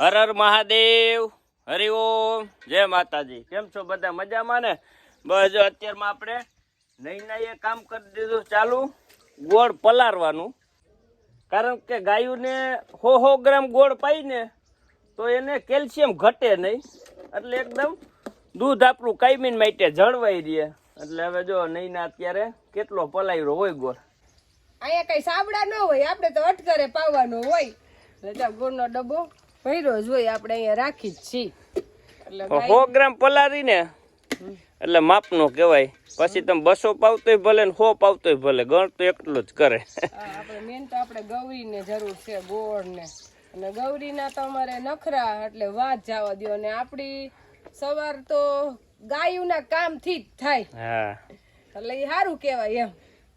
હર મહાદેવ. હરિ ઓમ. જય માતાજી. કેમ છો બધા? મજામાં ને? બસ અત્યારમાં આપણે નૈના એ કામ કરી દીધું ચાલુ. ગોળ પલારવાનું. કારણ કે ગાયુને હો હો ગ્રામ ગોળ પાઈને તો એને કેલ્શિયમ ઘટે નહીં. એટલે એકદમ દૂધ આપણું કાયમીન માટે જળવાઈ રહે. એટલે હવે જો નૈના અત્યારે કેટલો પલાયરો હોય ગોળ. અહીંયા કઈ સાબડા ન હોય. આપણે તો અટકરે પાવાનો હોય. ગોળનો ડબ્બો. ભર્યો જોઈ આપણે અહીંયા રાખી જ છીએ. એટલે સો ગ્રામ પલાળીને એટલે માપનો કહેવાય. પછી તમે બસો પાવતોય ભલે ને સો પાવતોય ભલે ગણ તો એટલું જ કરે. આપણે મેન તો આપણે ગૌરીને જરૂર છે ગોળને. અને ગૌરીના તો અમારે નખરા એટલે વાત જવા દો ને આપણી સવાર તો ગાયુના કામથી જ થાય. હા. એટલે એ સારું કહેવાય એમ.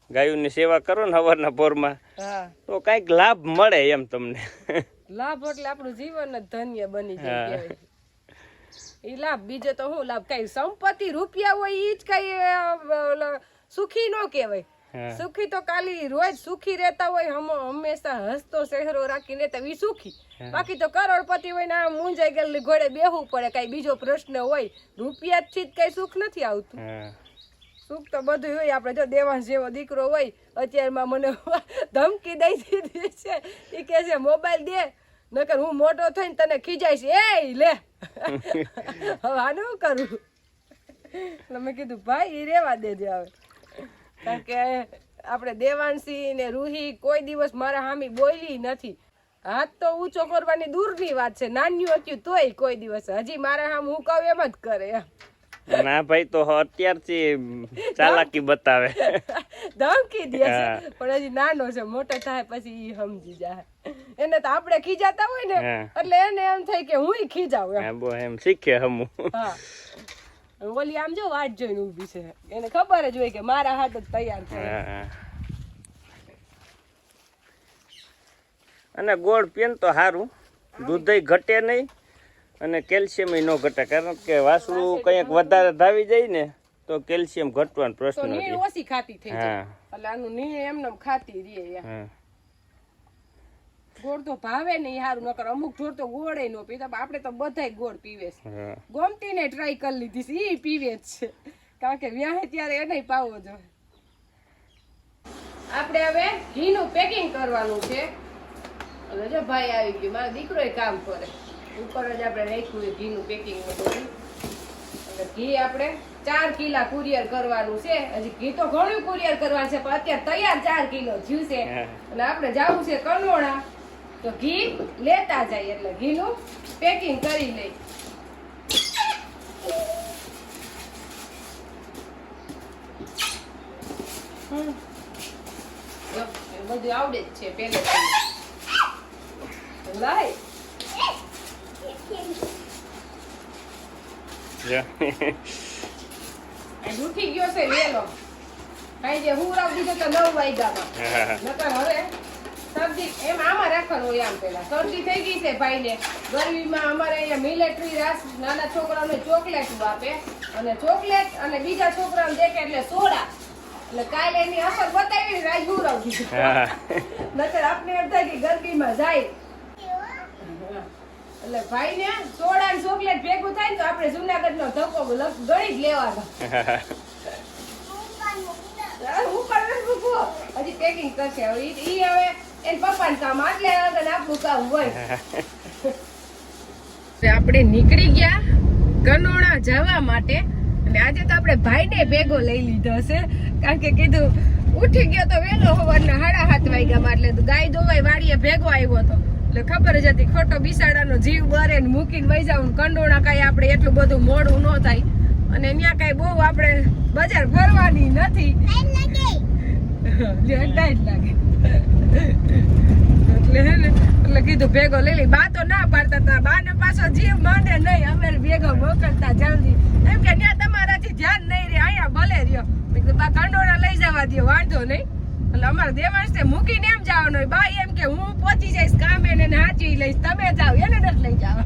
ગાયુની સેવા કરો ને સવારના પોરમાં તો કાંઈક લાભ મળે એમ તમને. લાભ એટલે આપણું જીવન જ ધન્ય બની જાય હા. ઈ લાભ બીજો તો શું લાભ? કઈ સંપત્તિ રૂપિયા હોય ઈ જ કઈ સુખી નો કહેવાય. સુખી તો કાલી રોજ સુખી રહેતા હોય હમ- હંમેશા હસતો ચહેરો રાખીને તો ઈ સુખી. બાકી તો કરોડપતિ હોય ને આમ મૂંઝાઈ ગયેલી ઘોડે બેહવું પડે કઈ બીજો પ્રશ્ન હોય રૂપિયાથી જ કઈ સુખ નથી આવતું. સુખ તો બધું હોય આપણે જો દેવાંશ જેવો દીકરો હોય અત્યારમાં મને ધમકી દઈ દીધી છે. એ કે છે મોબાઈલ દે નકર હું મોટો થઈને તને ખીજાઈશ. એ લે. હવે આનું શું કરું. એટલે મેં કીધું ભાઈ એ રેવા દેજે હવે. કારણ કે આપણે દેવાંશી ને રૂહી કોઈ દિવસ મારા હામી બોલી નથી. હાથ તો ઊંચો કરવાની દૂરની વાત છે. નાન્યું હતું તોય કોઈ દિવસ. હજી મારા હામ હું કહું એમ જ કરે એમ. ના ભાઈ તો અત્યારથી ચાલાકી બતાવે. ધમકી દે પણ હજી નાનો છે. મોટો થાય પછી ઈ સમજી જાય. એને તો આપણે ખીજાતા હોય ને એટલે એને એમ થાય કે હું ખીજાવ એમ. એમ શીખે હમુ. હા. ઓલી આમ જો વાટ જોઈને ઊભી છે. એને ખબર જ હોય કે મારા હાથ જ તૈયાર છે. અને ગોળ પીન તો સારું દૂધય ઘટે નહીં અને કેલ્શિયમ ન ઘટે. કારણ કે વાસળું કંઈક વધારે ધાવી જાય ને તો કેલ્શિયમ ઘટવાનો પ્રશ્ન ઓછી ખાતી થઈ જાય. એટલે આનું નીણ એમને ખાતી રહે. હા. ગોળ તો ભાવે નહીં સારું નકર અમુક ઢોર તો ગોળે નો પીતા. આપણે તો બધાય ગોળ પીવે છે. ગોમતી ને ટ્રાય કરી લીધી છે એ પીવે જ છે. કારણ કે વ્યાહે ત્યારે એને પાવો જોઈએ આપણે હવે ઘીનું પેકિંગ કરવાનું છે. અને જો ભાઈ આવી ગયો મારો દીકરો કામ કરે. ઉપર જ આપણે રાખ્યું છે ઘીનું પેકિંગ બધું. ઘી આપણે ચાર કિલા કુરિયર કરવાનું છે. હજી ઘી તો ઘણું કુરિયર કરવાનું છે પણ અત્યારે તૈયાર ચાર કિલો જ્યું છે. અને આપણે જવું છે કનોડા તો ઘી લેતા જાય એટલે ઘીનું પેકિંગ કરી લઈ. બધું આવડે જ છે પેલે લાય. ઉઠી ગયો છે વેલો. કઈ જે હું રાવ દીધો તો નવ વાગ્યામાં. નકર હવે સબ્જી એમ આમાં રાખવાનું હોય આમ પેલા શરદી થઈ ગઈ છે ભાઈને. ગરમીમાં અમારે અહીંયા મિલિટરી રાસ નાના છોકરાઓને ચોકલેટ આપે. અને ચોકલેટ અને બીજા છોકરાઓને દેખે એટલે સોડા. એટલે કાલે એની અસર બતાવી રાજ રાવ હા આપને એમ થાય કે ગરમીમાં જાય. એટલે ભાઈ ને સોડા ને ચોકલેટ ભેગું થાય ને તો આપણે જુનાગઢનો ધક્કો લગ- ગણી જ લેવાનો. ઉપર મૂકવો. હજી પેકિંગ કરશે. હવે ઈ હવે એન પપ્પાને કામ આટલે આગળ આપણું કામ હોય. આપણે નીકળી ગયા કનોણા જવા માટે અને આજે તો આપણે ભાઈને ભેગો લઈ લીધો છે. કારણ કે કીધું ઉઠી ગયો તો વહેલો સવારના સાડા સાત વાગ્યામાં એટલે તો ગાય દોવાય વાડીએ ભેગો આવ્યો હતો એટલે ખબર જ હતી ખોટો બિસાડાનો જીવ બરે ને મૂકીને વહી જાવ કંડોણા કાંઈ આપણે એટલું બધું મોડું ન થાય. અને ત્યાં કાંઈ બહુ આપણે બજાર ફરવાની નથી. લાગે. એટલે હે ને, એટલે કીધું ભેગો લઈ લઈ. બા તો ના પાડતા હતા બા ને પાછો જીવ માંડે નહીં. અમે ભેગો મોકલતા જલ્દી. એમ કે ત્યાં તમારાથી ધ્યાન નહીં રે અહીંયા ભલે રહ્યો. મેં બા, કંડોળા લઈ જવા દો વાંધો નહીં. એટલે અમારે દેવાંશ મૂકીને એમ જવાનું હોય. બા એમ કે, હું પહોંચી જઈશ કામે ને હાચવી લઈશ. તમે જાઓ. એને નથી લઈ જાવ.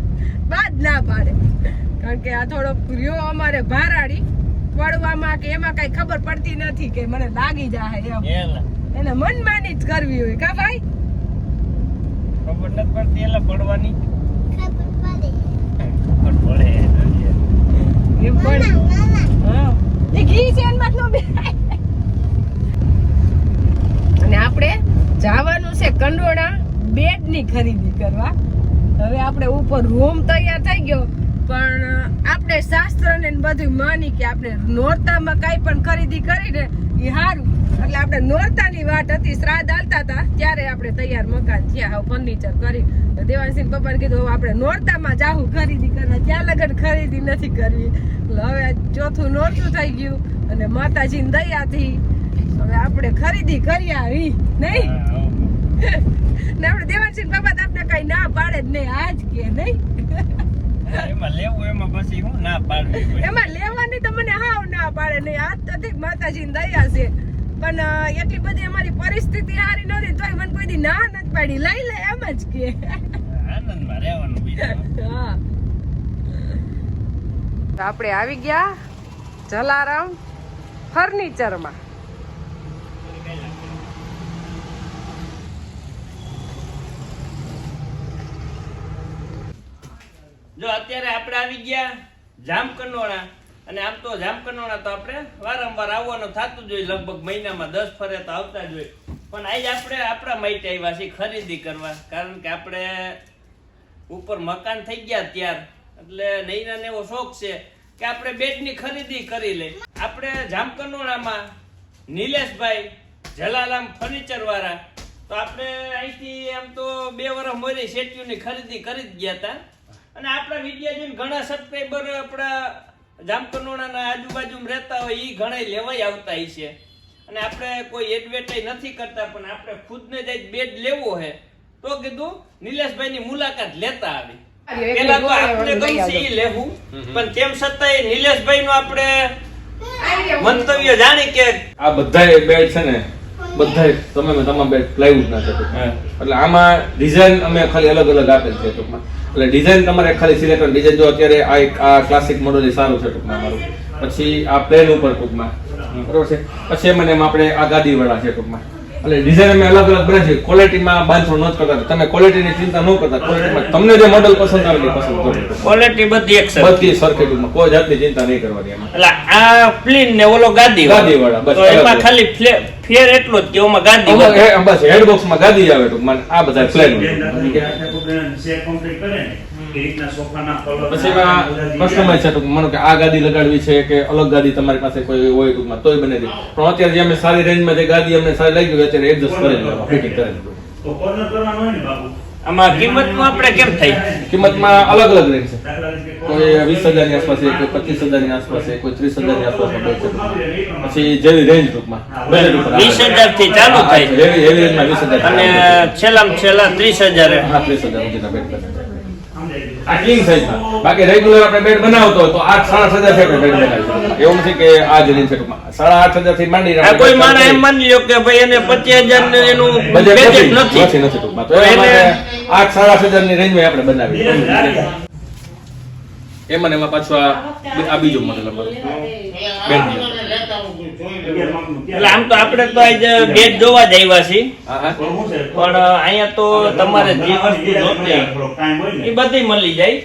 બા જ ના પાડે. કારણ કે આ થોડો રહ્યો અમારે ભારાડી. પડવામાં કે એમાં કઈ ખબર પડતી નથી કે મને લાગી જાય એમ. એને મનમાની જ કરવી હોય કા ભાઈ? ખબર નથી પડતી એટલે પડવાની. અને આપણે જવાનું છે કંડોળા બેડ ખરીદી કરવા. હવે આપણે ઉપર રૂમ તૈયાર થઈ ગયો પણ આપણે શાસ્ત્ર ને બધું માની કે આપણે નોરતામાં કઈ પણ ખરીદી કરીને એ સારું એટલે આપણે નોરતાની વાત હતી શ્રાદ્ધ હાલતા હતા ત્યારે આપણે તૈયાર મકાન થયા ફર્નિચર કરી. તો દેવાંશી પપ્પાને કીધું હવે આપણે નોરતામાં જાવું ખરીદી કરવા ત્યાં લગન ખરીદી નથી કરવી? એટલે હવે ચોથું નોરતું થઈ ગયું અને માતાજીની દયાથી હવે આપણે ખરીદી કરી આવી નહીં? ને આપણે દેવાંશી પપ્પા આપણે કઈ ના પાડે જ નહીં આજ કે નહીં? એમાં લેવું એમાં પછી હું ના પાડવી એમાં લેવાની તો મને હાવ ના પાડે નહીં? આજ તો માતાજી માતાજીની દયા છે. પણ એટલી બધી અમારી પરિસ્થિતિ સારી નહોતી તોય મને કોઈ દી ના નથી પાડી. લઈ લે એમ જ કે. આનંદમાં રહેવાનું હા. આપણે આવી ગયા જલારામ ફર્નિચરમાં. જો અત્યારે આપણે આવી ગયા જામકંડોળા. અને આમ તો જામકંડોળા તો આપણે વારંવાર આવવાનું થતું જોઈએ લગભગ મહિનામાં દસ ફરે તો આવતા જોઈએ પણ આજે આપણે આપણા માટે આવ્યા છીએ ખરીદી કરવા, કારણ કે આપણે ઉપર મકાન થઈ ગયા ત્યાર. એટલે નૈનાને એવો શોખ છે કે આપણે બેડની ખરીદી કરી લઈ આપણે જામકંડોળામાં નિલેશભાઈ જલાલામ ફર્નિચર વાળા, તો આપણે અહીંથી આમ તો બે વર્ષ મોરી શેટ્યુની ખરીદી કરી જ ગયા હતા. અને આપણા વીડિયો ઘણા સબસ્ક્રાઈબર આપણા જામકંડોળાના આજુબાજુમાં રહેતા હોય એ ઘણા લેવાય આવતા હોય છે. અને આપણે કોઈ એડવર્ટાઈઝ નથી કરતા પણ આપણે ખુદને જ બેડ લેવો છે તો કીધું નિલેશભાઈની મુલાકાત લેતા આવી. પેલા તો આપણે ગમશે એ લેવું પણ તેમ છતાંય નિલેશભાઈ નું આપણે મંતવ્ય જાણી કે આ બધા બેડ છે ને બધા તમે તમામ બેડ પ્લાયવુડ ના છે. એટલે આમાં ડિઝાઇન અમે ખાલી અલગ અલગ આપેલ છે ટૂંકમાં. એટલે ડિઝાઇન તમારે ખાલી સિલેક્ટ ડિઝાઇન જો અત્યારે આ એક આ ક્લાસિક મોડલ સારું છે ટૂંકમાં મારું. પછી આ પ્લેન ઉપર ટૂંકમાં. બરોબર છે? પછી એમાં ને એમાં આપણે આ ગાદી વાળા છે ટૂંકમાં. એટલે ડિઝાઇન અમે અલગ અલગ બનાવી છે ક્વોલિટીમાં બાંધછોડ ન કરતા તમે ક્વોલિટીની ચિંતા ન કરતા. ક્વોલિટીમાં તમને જે મોડલ પસંદ આવે એ પસંદ કરો. ક્વોલિટી બધી એક સરખી. બધી સરખી કોઈ જાતની ચિંતા નહીં કરવાની એમાં. એટલે આ પ્લેન ને ઓલો ગાદી ગાદીવાળા, બસ એમાં ખાલી ફેર એટલો જ કે ઓમાં ગાદી બસ હેડબોક્સમાં ગાદી આવે ટૂંકમાં. આ બધા પ્લેન પછી એમાં કસ્ટમાઇઝ છે ટૂંકમાં માનો કે આ ગાડી લગાડવી છે કે અલગ ગાડી તમારી પાસે કોઈ હોય ટૂંકમાં તોય બને દે પણ અત્યારે જે અમે સારી રેન્જમાં જે ગાદી અમને સારી લાગી હોય અત્યારે એડજસ્ટ કરી લેવા ફિટિંગ કરી આમાં કિંમતમાં આપણે કેમ થઈ કિંમતમાં અલગ અલગ રેન્જ છે. કોઈ વીસ હજારની આસપાસ છે કોઈ પચીસ હજારની આસપાસ છે કોઈ ત્રીસ હજારની આસપાસ છે પછી જેવી રેન્જ ટૂંકમાં. વીસ હજારથી ચાલુ થાય. એવી એવી રેન્જમાં વીસ હજાર અને છેલ્લામાં છેલ્લા ત્રીસ હજાર. હા ત્રીસ હજાર સુધીના છે. આ કિંગ સાઈઝમાં બાકી રેગ્યુલર આપણે બેડ બનાવતો હોય તો આઠ સાડા હજાર બેડ બનાવીએ એવું નથી કે આ જ રેન્જ સાડા આઠ હજારથી માંડી કોઈ માણસ એમ માની લ્યો કે ભાઈ એને પચીસ હજાર ને એનું બજેટ નથી. નથી. નથી ટૂંકમાં. તો એને આઠ સાડા આઠ હજારની રેન્જમાં આપણે બનાવી એમાં એમાં પાછું આ બીજો મતલબ મોડેલ અંદર. એટલે આમ તો આપણે તો આજે બેડ જોવા જ આવ્યા છીએ. પણ અહીંયા તો તમારે જે વસ્તુ જોતી એ બધી મળી જાય.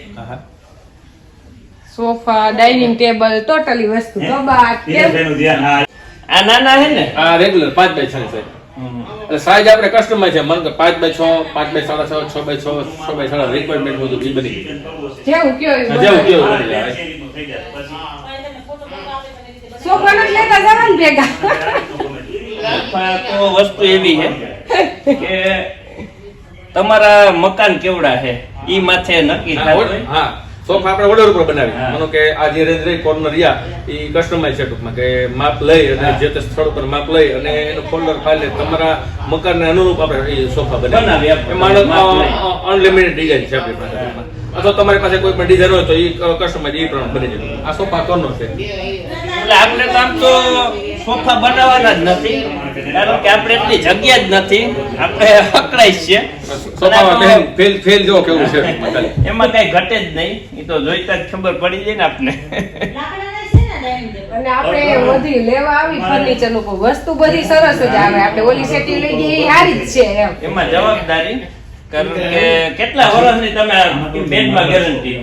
સોફા ડાઇનિંગ ટેબલ ટોટલી વસ્તુ કબાટ આ નાના હે ને? આ રેગ્યુલર પાંચ બાય છ સાઈઝ એટલે સાઈઝ આપણે કસ્ટમાઇઝ છે મન કે પાંચ બાય છ પાંચ બાય સાડા છ છ બાય છ છ બાય સાડા રિક્વાયરમેન્ટ બધું બની. જેવું કયો જેવું બતાવો. સોફા લેતા જવાનું ભેગા. તો વસ્તુ એવી છે કે તમારા મકાન કેવડા છે? ઈ માથે નક્કી થાય હા. સોફા આપણે ઓર્ડર ઉપર બનાવી. માનો કે આ જે રેન્જ રહી કોર્નર રહ્યા એ કસ્ટમાઇઝ છે ટૂંકમાં કે માપ લઈ અને જે તે સ્થળ ઉપર માપ લઈ અને એનો ફોલ્ડર ફાઇલ તમારા મકાનને અનુરૂપ આપણે એ સોફા બનાવી લઈ. અનલિમિટેડ ડિઝાઇન છે આપણી પાસે અથવા તમારી પાસે કોઈ પણ ડિઝાઇન હોય તો એ કસ્ટમાઇઝ એ પ્રમાણે બની જાય. આ સોફા કોર્નર છે? એટલે આપણે કામ તો સોફા બનાવવાના જ નથી. કારણ કે આપણે એટલી જગ્યા જ નથી. આપણે અકળાઈ છે ફેલ ફેલ કેવું એમાં કઈ ઘટે જ નહીં. એ તો જોઈતા જ ખબર પડી જાય ને આપને. અને આપણે બધી લેવા આવી ફર્નિચરનું વસ્તુ બધી સરસ જ આવે. આપણે ઓલી સેટી લઈ ગઈ એ સારી જ છે એમાં જવાબદારી કારણ કે કેટલા વર્ષની તમે બેડમાં ગેરંટી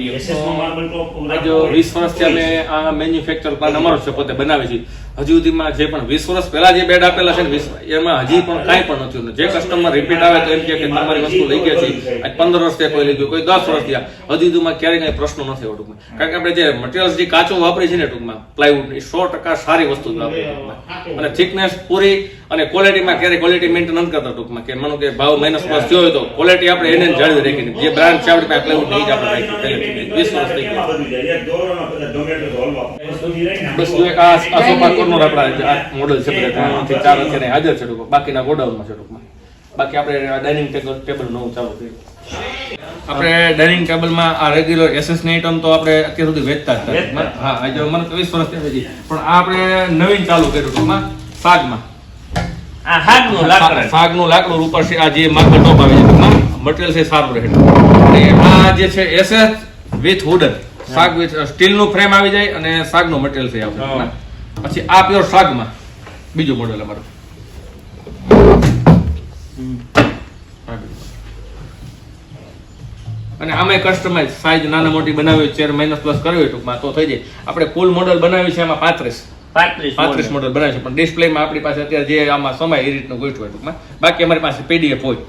દો વીસ વર્ષથી અમે આ મેન્યુફેક્ચર પ્લાન અમારો છે પોતે બનાવે છે. હજુ સુધીમાં જે પણ વીસ વર્ષ પહેલા જે બેડ આપેલા છે ને એમાં હજી પણ કાંઈ પણ નથી જે કસ્ટમર રિપીટ આવે તો એમ કે તમારી વસ્તુ લઈ ગયા છે. આજ પંદર વર્ષથી કોઈ લઈ ગયું કોઈ દસ વર્ષ થયા. હજી સુધીમાં ક્યારેય કઈ પ્રશ્નો નથી ટૂંકમાં. કારણ કે આપણે જે મટીરિયલ્સ જે કાચો વાપરી છે ને ટૂંકમાં પ્લાયવુડ એ સો ટકા સારી વસ્તુ જ વાપરી ટૂંકમાં. અને થિકનેસ પૂરી અને ક્વોલિટીમાં ક્યારેય ક્વોલિટી મેન્ટેન નથી કરતા ટૂંકમાં કે માનો કે ભાવ માઇનસ પ્લસ થયો હોય તો ક્વોલિટી આપણે એને જાળવી રાખીને જે બ્રાન્ડ છે આપણી પાસે એવું નહીં જ આપણે રાખી પહેલેથી વીસ વર્ષ થઈ ગયા બસ જો એક આ આ સોફા કોર્નર આપણા આ મોડલ છે બધા. ત્રણથી ચાર અત્યારે હાજર છે ટૂંકમાં. બાકીના ગોડાઉનમાં છે ટૂંકમાં. બાકી આપણે આ ડાઇનિંગ ટેબલ ટેબલ નવું ચાલુ કર્યું. આપણે ડાઇનિંગ ટેબલમાં આ રેગ્યુલર એસેસની ની આઈટમ તો આપણે અત્યાર સુધી વેચતા જ હતા હા આજે મને તો વીસ વર્ષ થયા પણ આ આપણે નવીન ચાલુ કર્યું ટૂંકમાં. શાકમાં આ હાથનું લાકડા. શાકનું લાકડું ઉપર છે આ જે માર્કેટ ટોપ આવે છે મટીરિયલ છે સારું રહે. અને આ જે છે એસએસ વિથ વુડન સાગ વિથ સ્ટીલનું ફ્રેમ આવી જાય અને સાગનું મટીરિયલ છે આપણે. પછી આ પ્યોર સાગમાં બીજું મોડેલ અમારું. અને આમે કસ્ટમાઇઝ સાઈઝ નાના મોટી બનાવી ચેર માઇનસ પ્લસ કર્યું ટૂંકમાં તો થઈ જાય. આપણે કુલ મોડેલ બનાવ્યું છે એમાં પાંત્રીસ. પાંત્રીસ મોડલ બનાવે છે. પણ ડિસ્પ્લેમાં આપણી પાસે અત્યારે જે આમાં સમય એ રીતનું ગોઠવું હોય ટૂંકમાં. બાકી અમારી પાસે પીડીએફ હોય.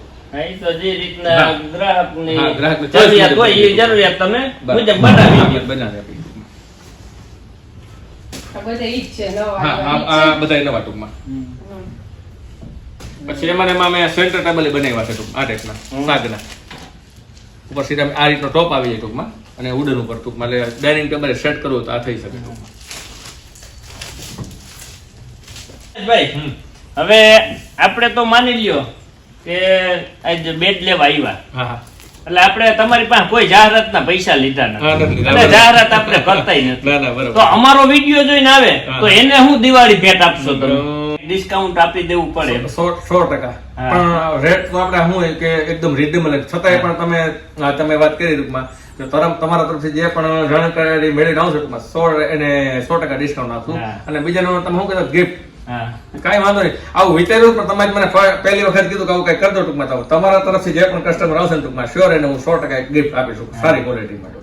પછી એમાં એમાં મેં સેન્ટર ટેબલ બનાવ્યા છે ટૂંક આ ટાઈપના સાગના. ઉપર સીધા આ રીતનો ટોપ આવી જાય ટૂંકમાં. અને ઉડન ઉપર ટૂંકમાં. એટલે ડાઇનિંગ ટેબલ સેટ કરવું તો આ થઈ શકે ટૂંકમાં. ભાઈ હવે આપણે તો માની લ્યો કે આજ બેડ લેવા આવ્યા એટલે આપણે તમારી પાસે કોઈ જાહેરાતના પૈસા લીધા નથી. જાહેરાત આપણે કરતા નથી. ના ના તો અમારો વીડિયો જોઈને આવે તો એને હું દિવાળી ભેટ આપશો તમે? ડિસ્કાઉન્ટ આપી દેવું પડે સો સો ટકા. પણ રેટ તો આપણે શું કે એકદમ રિઝનેબલ છતાંય પણ તમે તમે વાત કરી રૂપમાં તરમ તમારા તરફથી જે પણ જાણકારી મેળવી આવશે સો એને સો ટકા ડિસ્કાઉન્ટ આપશું. અને બીજાનું તમે શું કહેતા ગિફ્ટ કાંઈ વાંધો નહીં. આવું વિચાર્યું પણ તમારે મને પહેલી વખત કીધું કે આવું કઈ કરજો ટૂંકમાં તો તમારા તરફથી જે પણ કસ્ટમર આવશે ટૂંકમાં શ્યોર એને હું સો ટકા ગિફ્ટ આપીશું. સારી ક્વોલિટી માટે.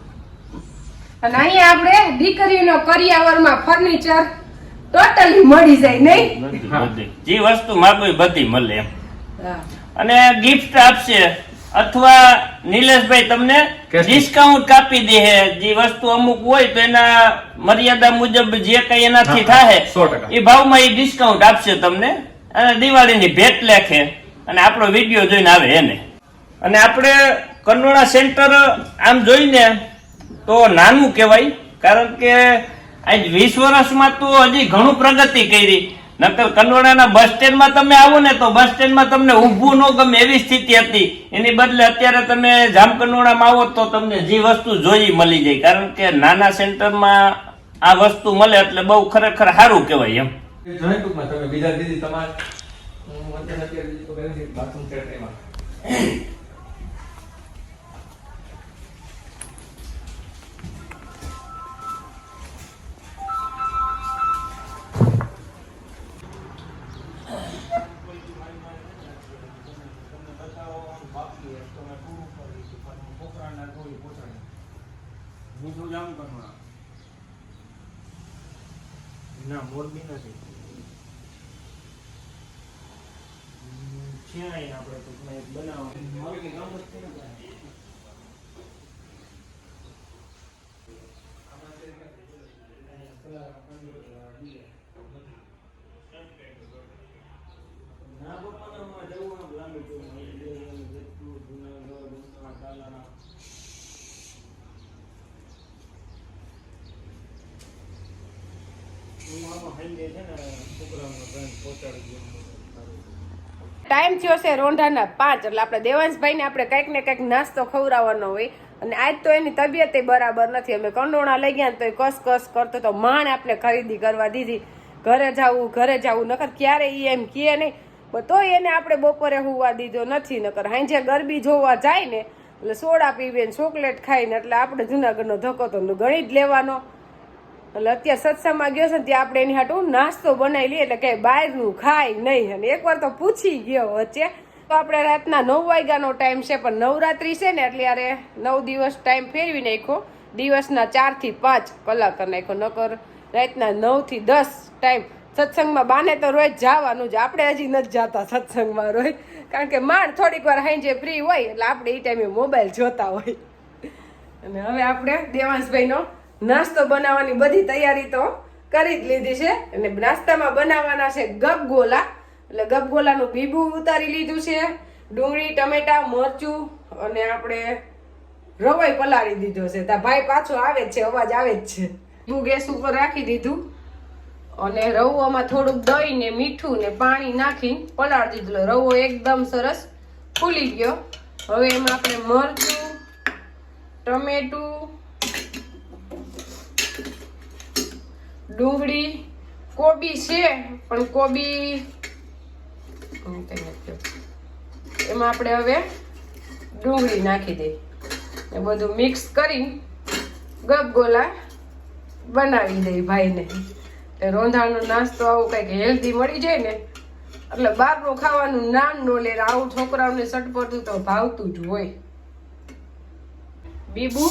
અને અહીં આપણે દીકરીનો કરિયાવરમાં ફર્નિચર ટોટલી મળી જાય નહીં? જે વસ્તુ માગવી બધી મળે એમ. અને ગિફ્ટ આપશે અથવા નિલેશભાઈ તમને. ડિસ્કાઉન્ટ કાપી દે જે વસ્તુ અમુક હોય તો એના મર્યાદા મુજબ જે કઈ એનાથી થાય એ ભાવમાં એ ડિસ્કાઉન્ટ આપશે તમને. અને દિવાળીની ભેટ લેખે. અને આપણો વીડિયો જોઈને આવે એને. અને આપણે કનોડા સેન્ટર આમ જોઈને તો નાનું કહેવાય કારણ કે આજ વીસ વર્ષમાં તો હજી ઘણું પ્રગતિ કરી. નકર કંડોળાના બસ સ્ટેન્ડમાં તમે આવો ને તો બસ સ્ટેન્ડમાં તમને ઊભું ન ગમે એવી સ્થિતિ હતી. એની બદલે અત્યારે તમે જામકંડોળામાં આવો તો તમને જે વસ્તુ જોઈ મળી જાય. કારણ કે નાના સેન્ટરમાં આ વસ્તુ મળે એટલે બહુ ખરેખર સારું કહેવાય એમ. બીજા દીદી તમારે así. ટાઈમ થયો છે રોંઢાના પાંચ, એટલે આપણે દેવાંશભાઈને આપણે કંઈક ને કંઈક નાસ્તો ખવડાવવાનો હોય. અને આજ તો એની તબિયત બરાબર નથી. અમે કંડોણા લઈ ગયા તો કસ કસ કરતો તો માણ આપણે ખરીદી કરવા દીધી. ઘરે જાવું ઘરે જાવું, નકર ક્યારે એ એમ કહે નહીં. તોય એને આપણે બપોરે હોવા દીધો નથી, નકર હાંજે ગરબી જોવા જાય ને, એટલે સોડા પીવે ને ચોકલેટ ખાઈને એટલે આપણે જુનાગઢનો ધક્કો તો ગણી જ લેવાનો. એટલે અત્યારે સત્સંગમાં ગયો છે ને ત્યાં આપણે એની હાટું નાસ્તો બનાવી લઈએ એટલે કે બહારનું ખાય નહીં. અને એકવાર તો પૂછી ગયો વચ્ચે. તો આપણે રાતના નવ વાગ્યાનો ટાઈમ છે, પણ નવરાત્રી છે ને એટલે યારે નવ દિવસ ટાઈમ ફેરવી નાખ્યો. દિવસના ચારથી પાંચ કલાક કરી નાખ્યો. નકર રાતના નવથી દસ ટાઈમ સત્સંગમાં બાને તો રોજ જવાનું જ. આપણે હજી નથી જતા સત્સંગમાં રોજ. કારણ કે માણ થોડીક વાર હાઈ ફ્રી હોય એટલે આપણે એ ટાઈમે મોબાઈલ જોતા હોય. અને હવે આપણે દેવાંશભાઈનો નાસ્તો બનાવવાની બધી તૈયારી તો કરી જ લીધી છે. અને નાસ્તામાં બનાવવાના છે ગપગોલા. એટલે ગપગોલાનું બીબું ઉતારી લીધું છે. ડુંગળી, ટમેટા, મરચું અને આપણે રવાઈ પલાળી દીધો છે. તા ભાઈ પાછો આવે જ છે, અવાજ આવે જ છે. હું ગેસ ઉપર રાખી દીધું. અને રવોમાં થોડુંક દહીં ને મીઠું ને પાણી નાખી પલાળી દીધું. રવો એકદમ સરસ ફૂલી ગયો. હવે એમાં આપણે મરચું, ટમેટું ડુંગળી કોબી છે પણ કોબી એમાં આપણે હવે ડુંગળી નાખી દઈએ. એ બધું મિક્સ કરી ગપગોલા બનાવી દઈ ભાઈને. એટલે રોંધાણનો નાસ્તો આવું કંઈક હેલ્ધી મળી જાય ને એટલે બહારનું ખાવાનું નામ નો લે આવું છોકરાઓને સટપટું તો ભાવતું જ હોય. બીબુ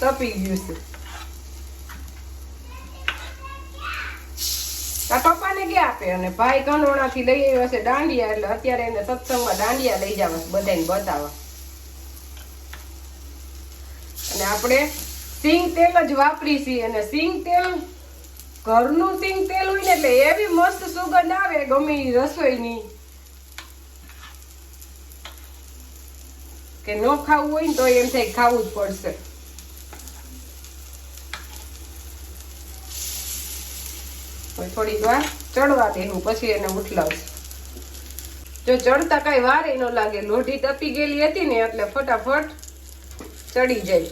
તપી ગયું છે. આ પપ્પાને ક્યાં આપે? અને ભાઈ કનોણાથી લઈ આવ્યો છે દાંડિયા, એટલે અત્યારે એને સત્સંગમાં દાંડિયા લઈ જવા બધાને બતાવવા. અને આપણે સિંગ તેલ જ વાપરી છીએ, અને સિંગ તેલ, ઘરનું સિંગ તેલ હોય ને એટલે એવી મસ્ત સુગંધ આવે, ગમે રસોઈ રસોઈની. કે ન ખાવું હોય ને તો એમ થાય ખાવું જ પડશે. હવે થોડીક વાર ચડવા દેવું પછી એને ઉઠલાવશું જો ચડતા કઈ વાર ન લાગે, લોઢી તપી ગયેલી હતી ને એટલે ફટાફટ ચડી જાય.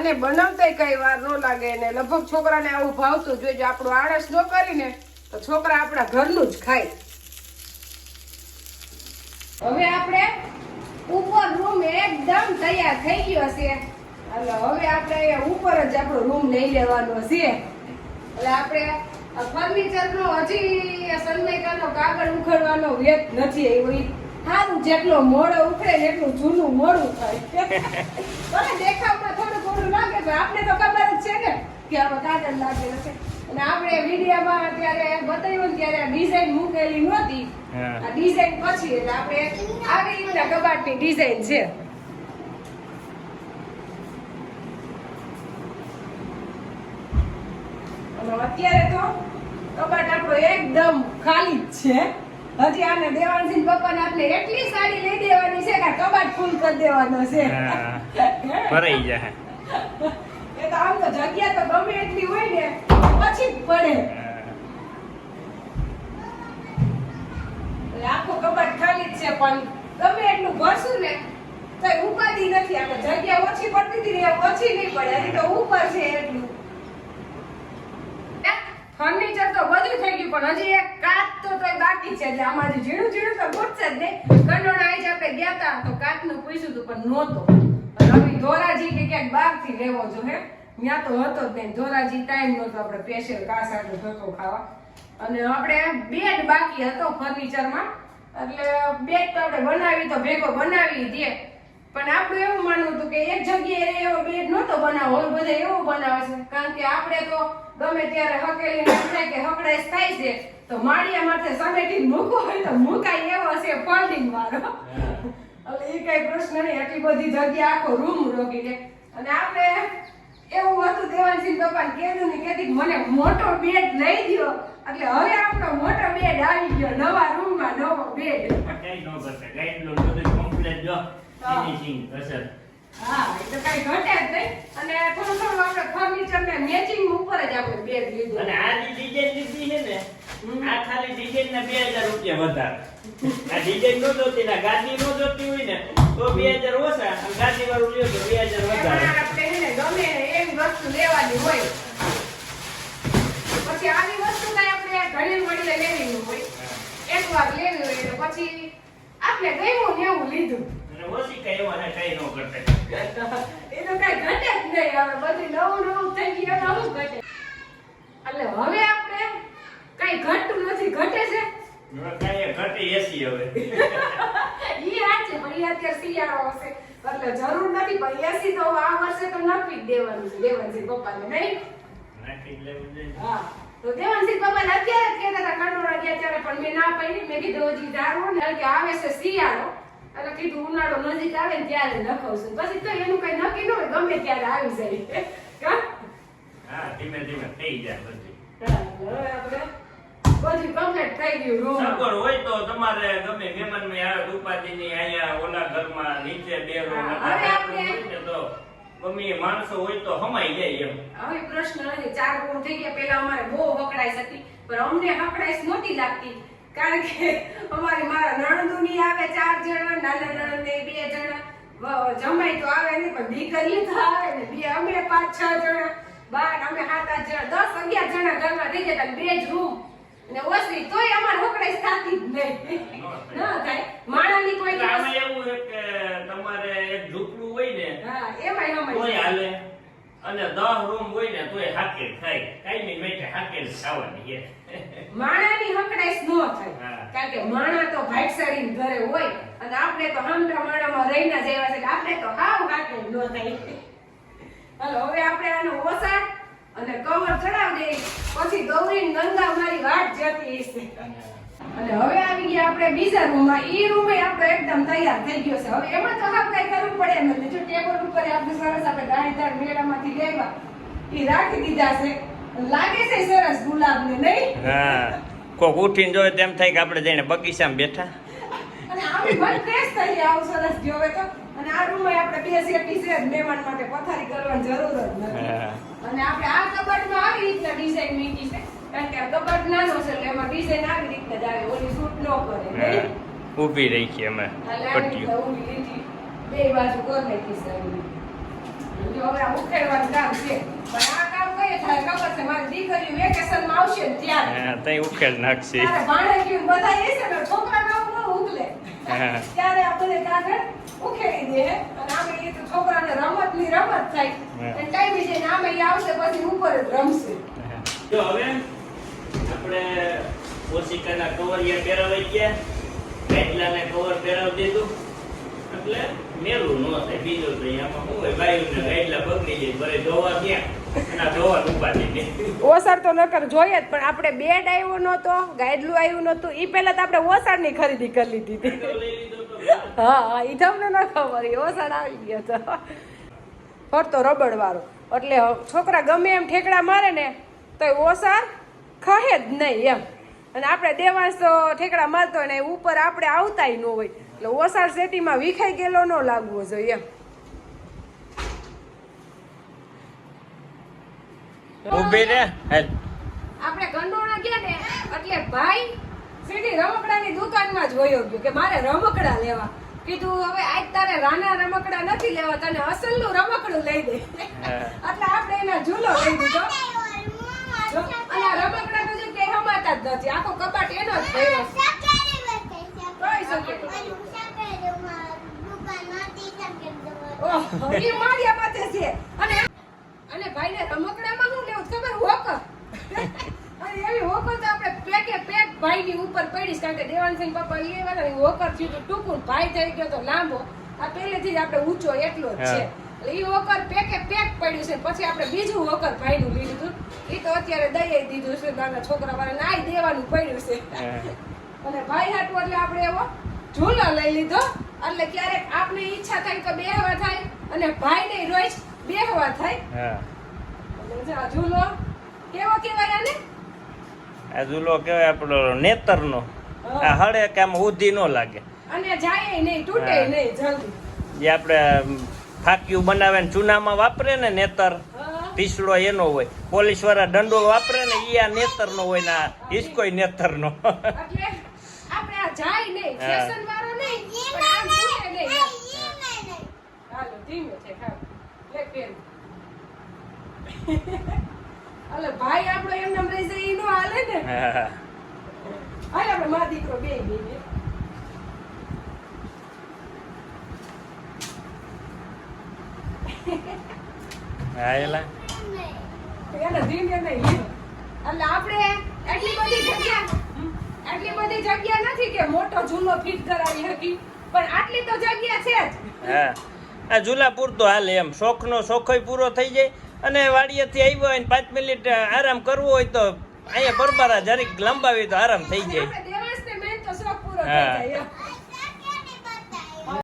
અને બનાવતા કઈ વાર ન લાગે ને લગભગ છોકરાને આવું ભાવતું જ આપણું આળસ ન કરીને તો છોકરા આપણા ઘરનું જ ખાય. હવે આપણે ઉપર રૂમ એકદમ તૈયાર થઈ ગયો છે. એટલે હવે આપણે ઉપર જ આપણો રૂમ લઈ લેવાનો છે. એટલે આપણે ફર્નિચર નો હજી સનમાઈકાનો કાગળ ઉખડવાનો વેત નથી એવી સારું જેટલો મોડો ઉખડે એટલું જૂનું મોડું થાય. દેખાવ થોડું લાગે તો આપણે તો ખબર જ છે ને કે આમાં કાગળ લાગેલો છે. અને આપણે મીડિયામાં અત્યારે બતાવ્યું ત્યારે ડિઝાઇન મૂકેલી નહોતી. આ ડિઝાઇન પછી એટલે આપણે આવી રીતના કબાટની ડિઝાઇન છે. અત્યારે તો કબાટ આપણો એકદમ ખાલી જ છે. હજી આને દેવાનસિંહ પપ્પાને આપણે એટલી સાડી લઈ દેવાની છે કે કબાટ ફૂલ કરી દેવાનો છે. ભરાઈ જાય. એ તો આમ તો જગ્યા તો ગમે એટલી હોય ને પછી જ પડે. એટલે આખું કબાટ ખાલી જ છે પણ ગમે એટલું ભરશું ને તો ઉપાધિ નથી. આપણે જગ્યા ઓછી પડતી હતી ને ઓછી નહીં પડે. હજી તો ઉપર છે એટલું. ફર્નિચર તો બધું થઈ ગયું પણ હજી એક કાચ તો તોય બાકી છે. એટલે આમાં ઝીણું ઝીણું તો ગોઠશે જ નહીં. કંડોણા આવી જ આપણે ગયા હતા તો કાચનું પૂછ્યું હતું પણ નહોતો. ધોરાજી કે ક્યાંક બહારથી લેવો જો હે. ત્યાં તો હતો જ નહીં. ધોરાજી ટાઈમ નહોતો આપણે સ્પેશિયલ કાસાનો ધોતો ખાવા. અને આપણે બેડ બાકી હતો ફર્નિચરમાં એટલે બેડ તો આપણે બનાવી તો ભેગો બનાવી દે. પણ આપણું એવું માનવું હતું કે એક જગ્યાએ એવો બેડ નહોતો બનાવો. હવે બધા એવો બનાવે છે. કારણ કે આપણે તો ગમે ત્યારે હકેલી નાખે કે હકડાઈશ થાય છે, તો માળિયા માથે સમેટી મૂકવો હોય તો મુકાય એવો છે ફોલ્ડિંગ વાળો. એટલે એ કઈ પ્રશ્ન નહીં એટલી બધી જગ્યા આખો રૂમ રોકી દે અને આપણે એવું હતું દેવાનસિંહ પપ્પાને કીધું ને કીધી મને મોટો બેડ લઈ ગયો એટલે હવે આપણો મોટો બેડ આવી ગયો નવા રૂમમાં નવો બેડ કઈ નો કરશે કઈ નો બધું કમ્પ્લીટ જો ફિનિશિંગ અસર હા. એ તો કઈ ઘટે જ નહીં. અને થોડું થોડું આપણે ફર્નિચર ને મેચિંગ ઉપર જ આપણે બેડ લીધું. અને આ ડિઝાઇન લીધી છે ને આ ખાલી ડિઝાઇન ના બે હજાર રૂપિયા વધારે. આ ડિઝાઇન નો જોતી ને ગાદી નો જોતી હોય ને તો બે ઓછા. અને ગાદી વાળું લ્યો તો બે હજાર એમાં વધારે આપણે છે ને ગમે એવી વસ્તુ લેવાની હોય. પછી પછી આવી વસ્તુ કઈ આપણે ઘડી મળીને લેવી હોય. એક વાર લેવી હોય એટલે પછી આપણે ગયું ને એવું લીધું. અને ઓછી કઈ એવા કઈ ન કરતે એ તો કઈ ઘટે જ નહીં. હવે બધું નવું નવું થઈ ગયું એમાં ઘટે. એટલે હવે આપણે કઈ ઘટતું નથી ઘટે છે? ઘટી એસી હવે. ઈ વાત પણ ઈ અત્યારે શિયાળો હશે. એટલે જરૂર નથી પણ એસી તો આ વર્ષે તો નક્કી જ દેવાનું છે. દેવાનસિંહ પપ્પાને નહીં? નાખી લેવું જોઈએ. હા. તો દેવાનસિંહ પપ્પાને અત્યારે જ કહેતા હતા કંડોળા ગયા ત્યારે પણ મેં ના પાડી. મેં કીધું હજી ને કે આવે છે શિયાળો. એટલે કીધું ઉનાળો નજીક આવે ને ત્યારે નખાવશું. પછી તો એનું કઈ નક્કી ન હોય ગમે ત્યારે આવી જાય? હા ધીમે ધીમે થઈ જાય બધું. હા, હવે આપણે બધું કમ્પ્લીટ થઈ ગયું રૂમ સગવડ હોય તો તમારે ગમે મહેમાનમાં આવે રૂપાજી ની અહીંયા ઓલા ઘરમાં નીચે બે રૂમ હવે આપણે- તો મમ્મી માણસો હોય તો હમાઈ જાય એમ. હવે પ્રશ્ન નથી ચાર રૂમ થઈ ગયા પેલા અમારે બહુ વકડાઈ હતી પણ અમને હકડાઈશ નહોતી લાગતી. કારણ કે અમારી મારા નણંદુની આવે ચાર જણા નાના નણંદ બે જણા. જમાઈ તો આવે નહીં પણ દીકરી તો આવે ને બે અમે પાંચ છ જણા. બાર અમે સાત આઠ જણા દસ અગિયાર જણા ઘરમાં થઈ ગયા બે જ રૂમ અને ઓસરી તોય અમાર હકડાઈશ થતી જ નહીં. ન થાય. માણાની કોઈ આમાં એવું છે કે તમારે એક ઝૂંપડું હોય ને હા એમાંય અમારી તોય હાલે. અને દહ રૂમ હોય ને તોય હાકેલ થાય. કઈ નહીં મેં હાકેલ ખાવાની એ માણાની હકડાઈશ ન થાય. કારણ કે માણા તો ભાઈસરી ઘરે હોય અને આપણે તો હામટા માણામાં રહીને જ આવ્યા છે એટલે આપણે તો હાવ હાકે ન થાય. હાલો હવે આપણે આનો ઓસાડ અને કવર ચડાવી દઈએ પછી ગૌરી નંદા મારી વાટ જતી હશે. અને હવે આવી ગયા આપણે બીજા રૂમમાં. ઈ રૂમે આપણે એકદમ તૈયાર થઈ ગયો છે. હવે એમાં તો હાવ કઈ કરવું પડે એમ નથી જો ટેબલ ઉપર આપણે સરસ આપણે દાણીદાર મેળામાંથી લેવા ઈ રાખી દીધા છે. લાગે છે સરસ ગુલાબ ને નહીં? હા. કોક ઉઠીને જોવે તેમ થાય કે આપણે જઈને બગીચામાં બેઠા. અને આપણે મન ફ્રેશ થઈ આવું સરસ જોવે તો. અને આ રૂમમાં આપણે બે સેટી છે મહેમાન માટે પથારી કરવાની જરૂર જ નથી. અને આપણે આ કબાટમાં આવી રીતના ડિઝાઇન મૂકી છે કારણ કે આ કબાટ નાનો છે એટલે એમાં ડિઝાઇન આવી રીતના જ આવે ઓલી શૂટ ન કરે ઊભી છે અમે પટ્ટીઓ. ઊભી લીધી બે બાજુ કર નાખી છે જો હવે આ ઉખેડવાનું કામ છે પણ આ કામ કઈ થાય ખબર છે? મારી દીકરી વેકેશનમાં આવશે ને ત્યારે. તઈ ઉખેડ નાખશે. બધા એ છે ને છોકરા કામ ઉકલે. ત્યારે આપણે કાગળ ઉખેડી દે અને આમે એ તો છોકરાને રમતની રમત થાય. અને ટાઈમ જઈને આમે ઈ આવશે પછી ઉપર જ રમશે. જો હવે આપણે ઓશિકાના કવરિયા પહેરાવાઈ ગયા. ગાઈડલાને કવર પહેરાવી દીધું. એટલે મેલું ન થાય. બીજું તો આમાં શું હોય? બાયુને ગાઈડલા બગડી જાય. ભલે ધોવા ત્યાં અને આ ધોવા ઉપાડી દે ઓસાર તો નકર જોઈએ જ પણ આપણે બેડ આવ્યો નહોતો ગાઈડલું આવ્યું નતું ઈ પહેલા તો આપણે ઓસારની ખરીદી કરી લીધી હતી. હા હા ઈ તમને ન ખબર ઈ ઓસાડ આવી ગયો તો. ફરતો રબડ વાળો એટલે છોકરા ગમે એમ ઠેકડા મારે ને તો એ ઓસાર ખહે જ નહીં એમ. અને આપણે દેવાંશ તો ઠેકડા મારતો હોય ને ઉપર આપણે આવતાય ન હોય. એટલે ઓસાર સેટીમાં વિખાઈ ગયેલો ન લાગવો જોઈએ એમ. રે આપણે ગંડોળા ગયા ને એટલે ભાઈ સીધી રમકડાની દુકાનમાં જ વયો ગયો કે મારે રમકડા લેવા. કીધું હવે આજ તારે રાના રમકડા નથી લેવા તને અસલનું રમકડું લઈ દે. એટલે આપણે એના ઝૂલો લઈ દીધો અને આ રમકડા તો જેમ કે હમાતા જ નથી. આખો કબાટ એનો જ થયો અને અને ભાઈને રમકડામાં શું લેવું ખબર? હોકર. અને એવી હોકર તો આપણે ભાઈની ઉપર પડીશ કારણ કે દેવાનસિંહ પપ્પા લેવા ને હોકર થયું હતું ટૂંકું ભાઈ થઈ ગયો તો લાંબો. આ પહેલેથી જ આપણે ઊંચો એટલો જ છે. એટલે એ હોકર પેકે પેક પડ્યું છે પછી આપણે બીજું હોકર ભાઈનું લીધું. ઈ તો અત્યારે દઈ દીધું છે નાના છોકરા વાળાને આઈ દેવાનું પડ્યું છે. અને ભાઈ હાટું એટલે આપણે એવો ઝૂલો લઈ લીધો. એટલે ક્યારેક આપણે ઈચ્છા થાય તો બેહવા થાય અને ભાઈ ને રોજ બેહવા થાય. ઝૂલો કેવો કહેવાય આને? આ ઝૂલો કહેવાય આપણો નેતરનો. આ હળે કે આમ ઉધી ન લાગે. અને જાય નહીં તૂટે નહીં જલ્દી. જે આપણે ફાક્યું બનાવે ને ચૂનામાં વાપરે ને નેતર. પીસડો એનો હોય. પોલીસવાળા દંડો વાપરે ને ઈ આ નેતરનો હોય ને આ હિસકો નેતરનો. એટલે આપણે આ જાય નહીં હા. ફેશન વાળો નહીં પણ આમ તૂટે નહીં. એમ. હાલો ધીમે છે એટલે ભાઈ આપણો એમ નામ રહી જાય નો હાલે ને. હાલ આપણે મા દીકરો બે બે એલા. એને ધીમે નહીં એટલે આપણે એટલી બધી જગ્યા એટલી બધી જગ્યા નથી કે મોટો ઝૂલો ફિટ કરાવી શકી પણ આટલી તો જગ્યા છે જ. હા. આ ઝૂલા પૂરતો હાલે એમ. શોખનો શોખય પૂરો થઈ જાય. અને વાડીએથી આવ્યો હોય પાંચ મિનિટ આરામ કરવો હોય તો અહીંયા પરબારા જરીક લંબાવી તો આરામ થઈ જાય હા.